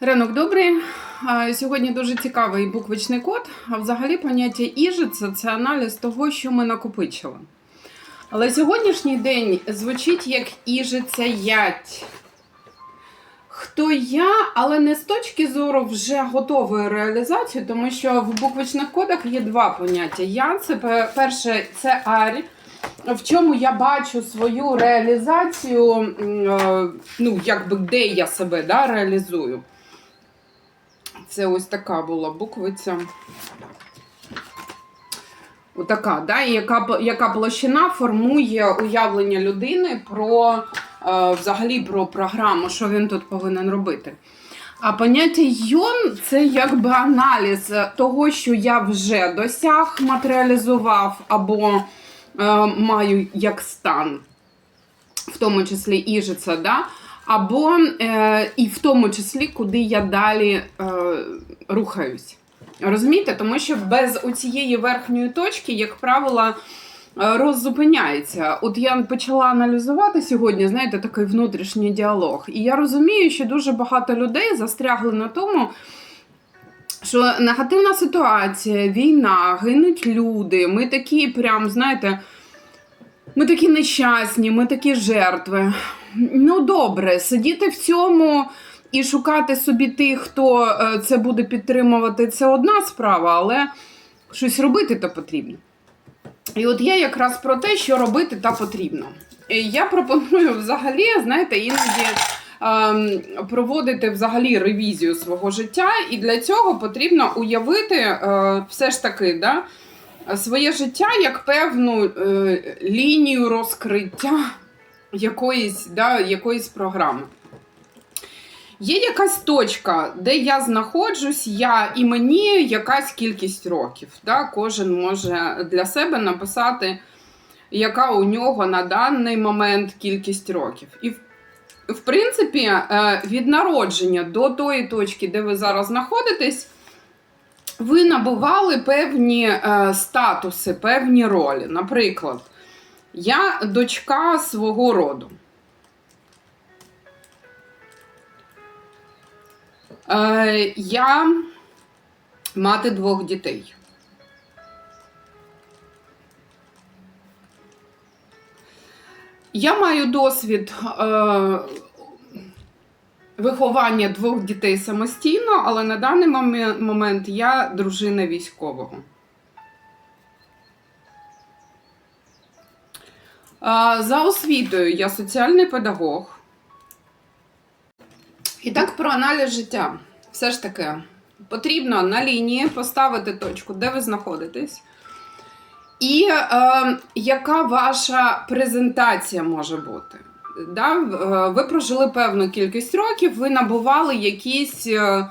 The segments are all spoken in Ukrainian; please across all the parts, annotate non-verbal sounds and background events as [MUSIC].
Ранок добрий. Сьогодні дуже цікавий буквичний код. А взагалі поняття іжиця це аналіз того, що ми накопичили. Але сьогоднішній день звучить як іжиця ять. Хто я, але не з точки зору вже готової реалізації, тому що в буквичних кодах є два поняття. Я це перше, це арь, в чому я бачу свою реалізацію, е, ну, якби де я себе да, реалізую. Це ось така була буквиця. Отака, да? яка, яка площина формує уявлення людини про е, взагалі про програму, що він тут повинен робити. А поняття йон це якби аналіз того, що я вже досяг, матеріалізував або е, маю як стан, в тому числі іжиця, да? Або е, і в тому числі, куди я далі е, рухаюсь. Розумієте? Тому що без цієї верхньої точки, як правило, е, роззупиняється. От я почала аналізувати сьогодні, знаєте, такий внутрішній діалог. І я розумію, що дуже багато людей застрягли на тому, що негативна ситуація, війна, гинуть люди. Ми такі, прям, знаєте, ми такі нещасні, ми такі жертви. Ну, добре, сидіти в цьому і шукати собі тих, хто е, це буде підтримувати, це одна справа, але щось робити то потрібно. І от я якраз про те, що робити та потрібно. Я пропоную взагалі, знаєте, іноді ем, проводити взагалі ревізію свого життя, і для цього потрібно уявити е, все ж таки, да, своє життя як певну е, лінію розкриття якоїсь, да, якоїсь програми. Є якась точка, де я знаходжусь, я і мені якась кількість років. Да? Кожен може для себе написати, яка у нього на даний момент кількість років. І в, принципі, е, від народження до тої точки, де ви зараз знаходитесь, ви набували певні е, статуси, певні ролі. Наприклад, я дочка свого роду. Е, я мати двох дітей. Я маю досвід е, виховання двох дітей самостійно, але на даний момент я дружина військового. За освітою я соціальний педагог. І так про аналіз життя. Все ж таки, потрібно на лінії поставити точку, де ви знаходитесь. І е, яка ваша презентація може бути? Да? е, Ви прожили певну кількість років, ви набували якісь, е,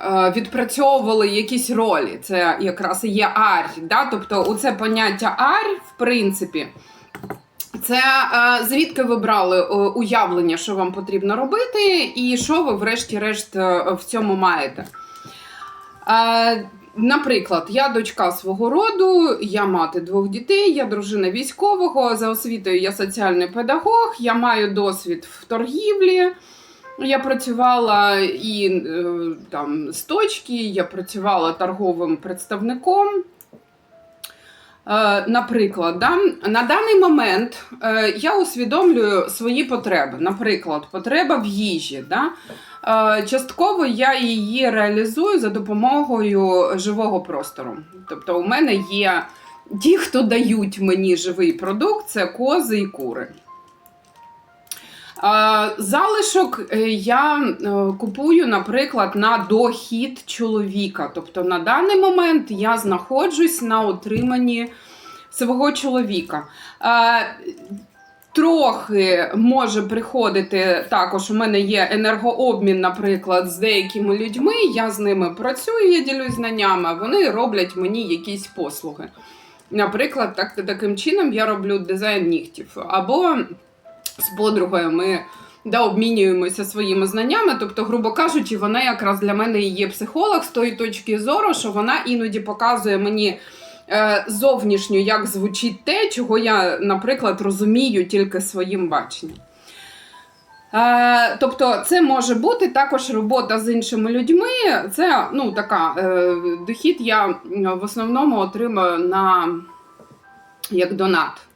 е, відпрацьовували якісь ролі. Це якраз і є арь. Да? Тобто, у це поняття арь, в принципі, це е, звідки ви брали е, уявлення, що вам потрібно робити, і що ви, врешті-решт, е, в цьому маєте. Наприклад, я дочка свого роду, я мати двох дітей, я дружина військового, за освітою я соціальний педагог, я маю досвід в торгівлі. Я працювала і там з точки, я працювала торговим представником. Е, Наприклад, да, на даний момент е, я усвідомлюю свої потреби. Наприклад, потреба в їжі. Да? Е, Частково я її реалізую за допомогою живого простору. Тобто, у мене є ті, хто дають мені живий продукт, це кози і кури. Залишок е, я е, купую, наприклад, на дохід чоловіка. Тобто на даний момент я знаходжусь на отриманні свого чоловіка. Трохи може приходити також. У мене є енергообмін, наприклад, з деякими людьми. Я з ними працюю, я ділюсь знаннями, вони роблять мені якісь послуги. Наприклад, так, таким чином я роблю дизайн нігтів. Або з подругою ми да, обмінюємося своїми знаннями. Тобто, грубо кажучи, вона якраз для мене і є психолог з тої точки зору, що вона іноді показує мені е, зовнішньо, як звучить те, чого я, наприклад, розумію тільки своїм баченням. Е, тобто, це може бути також робота з іншими людьми. Це ну, така е, дохід я в основному отримую на як донат.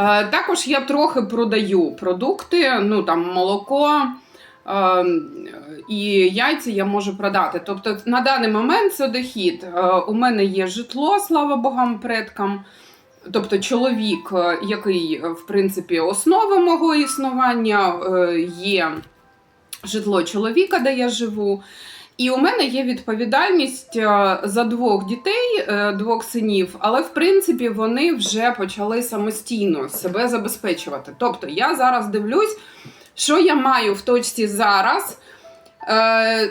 Е, також я трохи продаю продукти, ну там молоко. е, І яйця я можу продати. Тобто на даний момент це дохід. Е, У мене є житло, слава богам, предкам. Тобто чоловік, який, в принципі, основа мого існування, є житло чоловіка, де я живу. І у мене є відповідальність е, за двох дітей, е, двох синів, але в принципі вони вже почали самостійно себе забезпечувати. Тобто я зараз дивлюсь, що я маю в точці зараз. Е,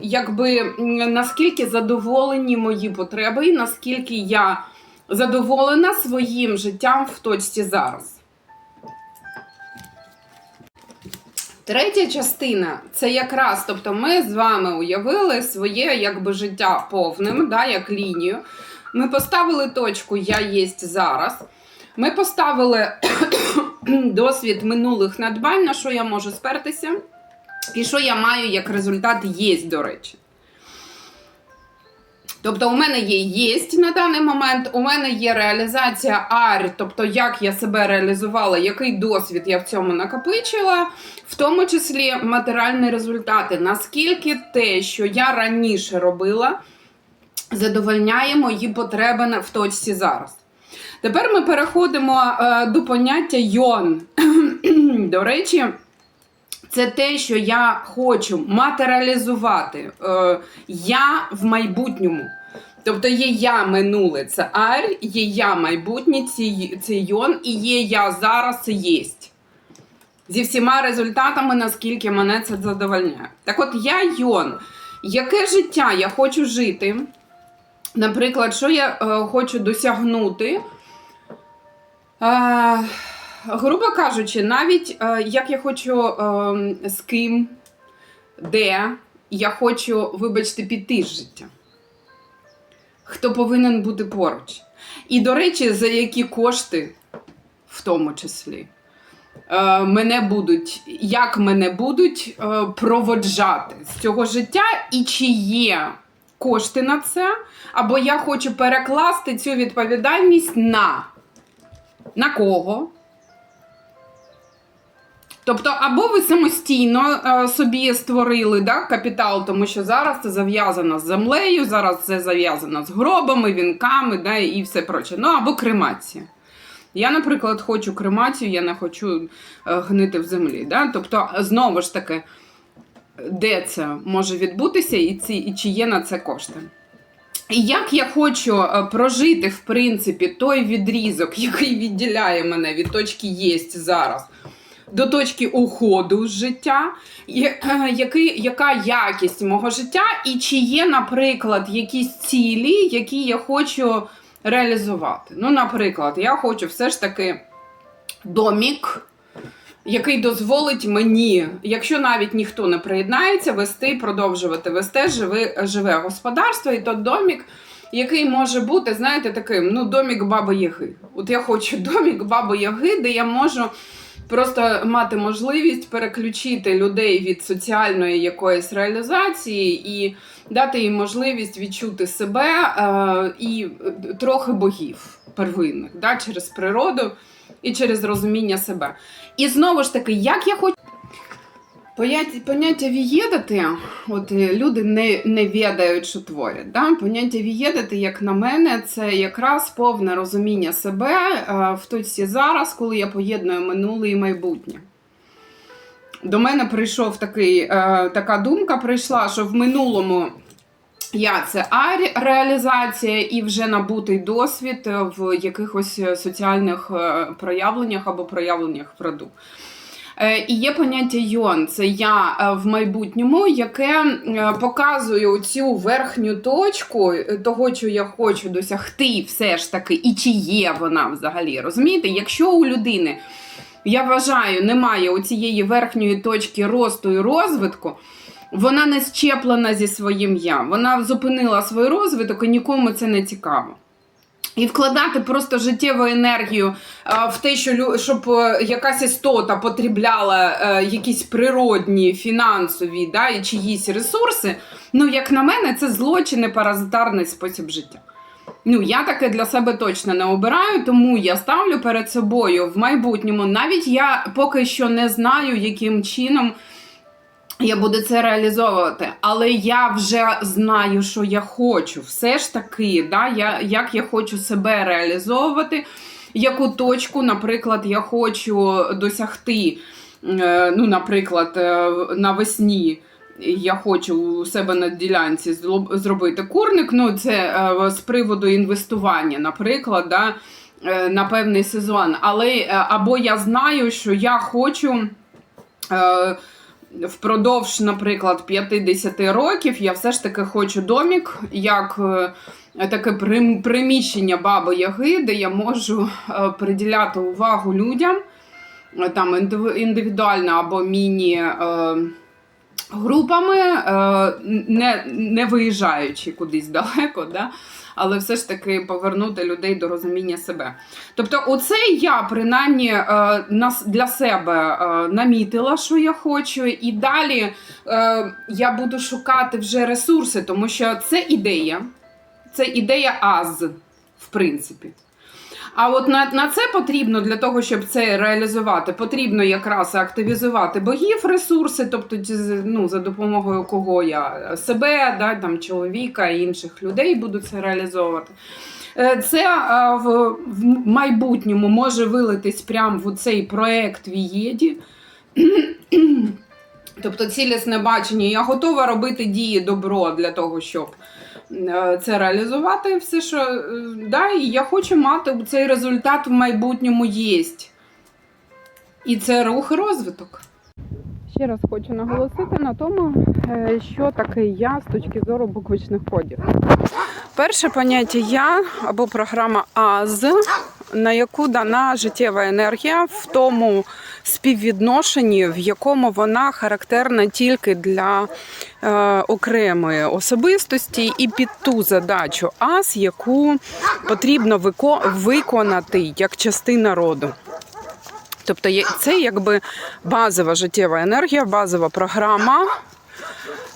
Якби наскільки задоволені мої потреби, і наскільки я задоволена своїм життям в точці зараз. Третя частина це якраз, тобто ми з вами уявили своє якби життя повним, да, як лінію. Ми поставили точку Я єсть зараз. Ми поставили [CLEARS THROAT] досвід минулих надбань, на що я можу спертися, і що я маю як результат єсть, до речі. Тобто, у мене є єсть на даний момент, у мене є реалізація ар, тобто як я себе реалізувала, який досвід я в цьому накопичила, в тому числі матеріальні результати. Наскільки те, що я раніше робила, задовольняє мої потреби в точці зараз. Тепер ми переходимо е, до поняття йон. [CLEARS THROAT] До речі, це те, що я хочу матеріалізувати. Е, я в майбутньому. Тобто є я минуле, це ар, є я майбутнє, це, йон, і є я зараз, це єсть. Зі всіма результатами, наскільки мене це задовольняє. Так от я йон. Яке життя я хочу жити? Наприклад, що я е, хочу досягнути? Е, грубо кажучи, навіть е, як я хочу е, з ким, де я хочу, вибачте, піти з життя. Хто повинен бути поруч. І, до речі, за які кошти, в тому числі, е, мене будуть, як мене будуть е, проводжати з цього життя, і чи є кошти на це, або я хочу перекласти цю відповідальність на, на кого? Тобто, або ви самостійно е, собі створили да, капітал, тому що зараз це зав'язано з землею, зараз це зав'язано з гробами, вінками да, і все проче. Ну або кремація. Я, наприклад, хочу кремацію, я не хочу е, гнити в землі. Да? Тобто, знову ж таки, де це може відбутися, і, ці, і чи є на це кошти. І як я хочу е, прожити, в принципі, той відрізок, [LAUGHS] який відділяє мене від точки єсть зараз до точки уходу з життя, е, який, яка якість мого життя, і чи є, наприклад, якісь цілі, які я хочу реалізувати. Ну, наприклад, я хочу все ж таки домік. Який дозволить мені, якщо навіть ніхто не приєднається, вести, продовжувати вести живе, живе господарство, і то домік, який може бути, знаєте, таким, ну, домік Баби Яги. От я хочу [LAUGHS] домік Баби Яги, де я можу просто мати можливість переключити людей від соціальної якоїсь реалізації і дати їм можливість відчути себе е, і е, трохи богів первинних да, через природу і через розуміння себе. І знову ж таки, як я хочу. Поняття, поняття вієдати, от е, люди не, не відають, що творять. Да? Поняття вієдати, як на мене, це якраз повне розуміння себе е, в точці зараз, коли я поєдную минуле і майбутнє. До мене прийшов такий, е, така думка, прийшла, що в минулому я це а реалізація і вже набутий досвід в якихось соціальних проявленнях або проявленнях в роду. Е, І є поняття йон, це я е, в майбутньому, яке е, показує цю верхню точку того, що я хочу досягти, все ж таки, і чи є вона взагалі. Розумієте, якщо у людини, я вважаю, немає оцієї верхньої точки росту і розвитку, вона не щеплена зі своїм я. Вона зупинила свій розвиток і нікому це не цікаво. І вкладати просто життєву енергію е, в те, що лю- щоб е, якась істота потрібляла е, якісь природні, фінансові да, і чиїсь ресурси. Ну, як на мене, це злочин і паразитарний спосіб життя. Ну, я таке для себе точно не обираю, тому я ставлю перед собою в майбутньому. Навіть я поки що не знаю, яким чином я буду це реалізовувати. Але я вже знаю, що я хочу. Все ж таки, да, я, як я хочу себе реалізовувати, яку точку, наприклад, я хочу досягти. Е, Ну, наприклад, е, навесні. Я хочу у себе на ділянці зробити курник. Ну, це е, з приводу інвестування, наприклад, да, на певний сезон. Але або я знаю, що я хочу. Впродовж, наприклад, 50 років я все ж таки хочу домік, як е, таке приміщення баби Яги, де я можу е, приділяти увагу людям, е, там індивідуально або міні. Групами, не, не виїжджаючи кудись далеко, да? Але все ж таки повернути людей до розуміння себе. Тобто, оце я принаймні е, для себе е, намітила, що я хочу, і далі е, я буду шукати вже ресурси, тому що це ідея, це ідея аз, в принципі. А от на, на це потрібно для того, щоб це реалізувати, потрібно якраз активізувати богів ресурси, тобто ну, за допомогою кого я себе, да, там, чоловіка і інших людей буду це реалізовувати. Е, Це е, в, в майбутньому може вилитись прямо в цей проект Вієді. Тобто цілісне бачення, я готова робити дії добро для того, щоб е, це реалізувати. Все, що е, да, і я хочу мати цей результат в майбутньому єсть. І це рух і розвиток. Ще раз хочу наголосити на тому, е, що таке я з точки зору буквичних кодів. Перше поняття я або програма АЗ, на яку дана життєва енергія в тому співвідношенні, в якому вона характерна тільки для е, окремої особистості, і під ту задачу АЗ, яку потрібно вико- виконати як частина роду. Тобто це якби базова життєва енергія, базова програма,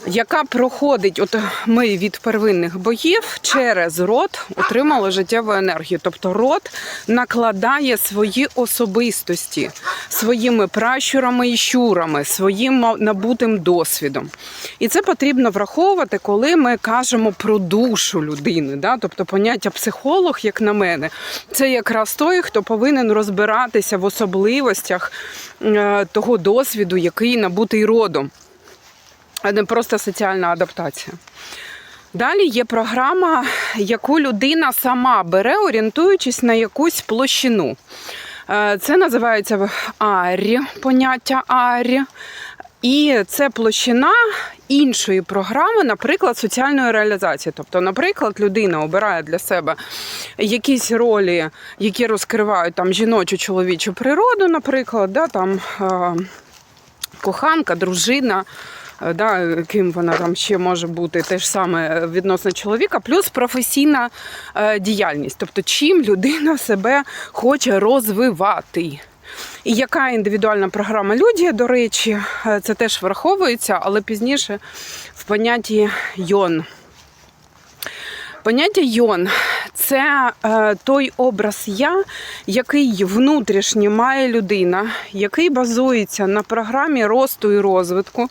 яка проходить, от ми від первинних богів через род отримали життєву енергію. Тобто род накладає свої особистості своїми пращурами і щурами, своїм набутим досвідом. І це потрібно враховувати, коли ми кажемо про душу людини. Да? Тобто поняття психолог, як на мене, це якраз той, хто повинен розбиратися в особливостях е, того досвіду, який набутий родом а не просто соціальна адаптація. Далі є програма, яку людина сама бере, орієнтуючись на якусь площину. Е, Це називається арі, поняття арі. І це площина іншої програми, наприклад, соціальної реалізації. Тобто, наприклад, людина обирає для себе якісь ролі, які розкривають там жіночу чоловічу природу, наприклад, да, там, е, коханка, дружина. Е, Да, ким вона там ще може бути, те ж саме відносно чоловіка, плюс професійна е, діяльність. Тобто, чим людина себе хоче розвивати. І яка індивідуальна програма люди, до речі, е, це теж враховується, але пізніше в понятті йон. Поняття йон це е, той образ я, який внутрішньо має людина, який базується на програмі росту і розвитку,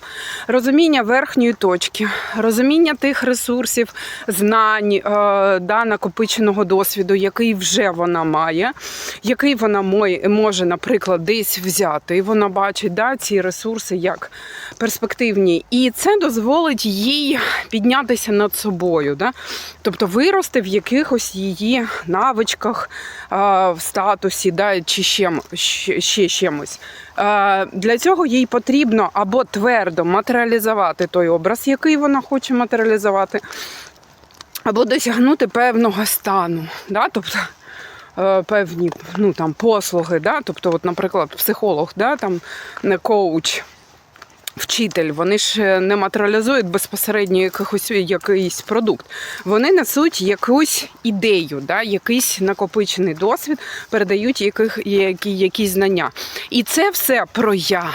розуміння верхньої точки, розуміння тих ресурсів, знань, е, да, накопиченого досвіду, який вже вона має, який вона може, наприклад, десь взяти. І вона бачить да, ці ресурси як перспективні. І це дозволить їй піднятися над собою. Да? Тобто вирости в якихось її навичках, в статусі, да, чи ще, ще, чимось. Для цього їй потрібно або твердо матеріалізувати той образ, який вона хоче матеріалізувати, або досягнути певного стану. Да? Тобто, е, певні ну, там, послуги, да? тобто, от, наприклад, психолог, да? там, не коуч. Вчитель, вони ж е, не матеріалізують безпосередньо якихось, якийсь продукт. Вони несуть якусь ідею, да, якийсь накопичений досвід, передають яких, які, якісь знання. І це все про я,